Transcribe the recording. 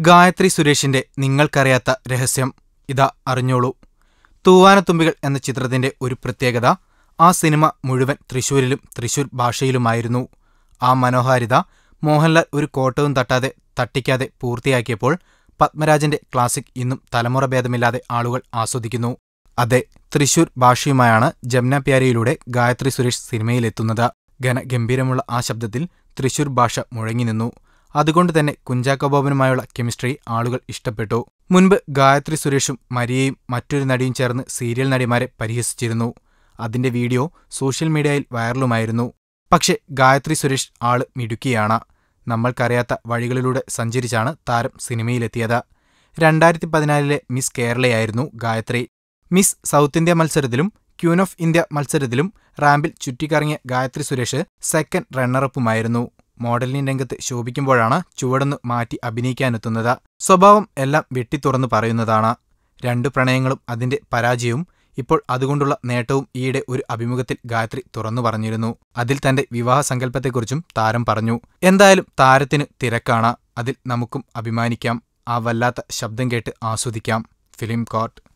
ഗായത്രി സുരേഷിന്റെ നിങ്ങൾക്കറിയാത്ത രഹസ്യം ഇതാ അറിഞ്ഞോളൂ. തൂവാനത്തുമ്പികൾ എന്ന ചിത്രത്തിന്റെ ഒരു പ്രത്യേകത ആ സിനിമ മുഴുവൻ തൃശൂരിലും തൃശൂർ ഭാഷയിലുമായിരുന്നു. ആ മനോഹാരിത മോഹൻലാൽ ഒരു കോട്ടവും തട്ടാതെ തട്ടിക്കാതെ പൂർത്തിയാക്കിയപ്പോൾ പത്മരാജന്റെ ക്ലാസിക് ഇന്നും തലമുറ ഭേദമില്ലാതെ ആളുകൾ ആസ്വദിക്കുന്നു. അതെ തൃശൂർ ഭാഷയുമായാണ് ജംന പ്യാരിയിലൂടെ ഗായത്രി സുരേഷ് സിനിമയിലെത്തുന്നത്. ഘനഗംഭീരമുള്ള ആ ശബ്ദത്തിൽ തൃശൂർ ഭാഷ മുഴങ്ങി നിന്നു. അതുകൊണ്ട് തന്നെ കുഞ്ചാക്കോബോബനുമായുള്ള കെമിസ്ട്രി ആളുകൾ ഇഷ്ടപ്പെട്ടു. മുൻപ് ഗായത്രി സുരേഷും മരിയയും മറ്റൊരു നടിയും ചേർന്ന് സീരിയൽ നടിമാരെ പരിഹസിച്ചിരുന്നു. അതിന്റെ വീഡിയോ സോഷ്യൽ മീഡിയയിൽ വൈറലുമായിരുന്നു. പക്ഷേ ഗായത്രി സുരേഷ് ആൾ മിടുക്കിയാണ്. നമ്മൾക്കറിയാത്ത വഴികളിലൂടെ സഞ്ചരിച്ചാണ് താരം സിനിമയിലെത്തിയത്. രണ്ടായിരത്തി പതിനാലിലെ മിസ് കേരളയായിരുന്നു ഗായത്രി. മിസ് സൗത്ത് ഇന്ത്യ മത്സരത്തിലും ക്യൂൻ ഓഫ് ഇന്ത്യ മത്സരത്തിലും റാമ്പിൽ ചുറ്റിക്കറങ്ങിയ ഗായത്രി സുരേഷ് സെക്കൻഡ് റണ്ണറപ്പുമായിരുന്നു മോഡലിംഗ് രംഗത്ത് ശോഭിക്കുമ്പോഴാണ് ചുവടൊന്ന് മാറ്റി അഭിനയിക്കാനെത്തുന്നത്. സ്വഭാവം എല്ലാം വെട്ടിത്തുറന്ന് പറയുന്നതാണ്. രണ്ട് പ്രണയങ്ങളും അതിന്റെ പരാജയവും ഇപ്പോൾ അതുകൊണ്ടുള്ള നേട്ടവും ഈയിടെ ഒരു അഭിമുഖത്തിൽ ഗായത്രി തുറന്നു പറഞ്ഞിരുന്നു. അതിൽ തന്റെ വിവാഹ സങ്കല്പത്തെക്കുറിച്ചും താരം പറഞ്ഞു. എന്തായാലും താരത്തിന് തിരക്കാണ്. അതിൽ നമുക്കും അഭിമാനിക്കാം. ആ വല്ലാത്ത ശബ്ദം കേട്ട് ആസ്വദിക്കാം. Film court.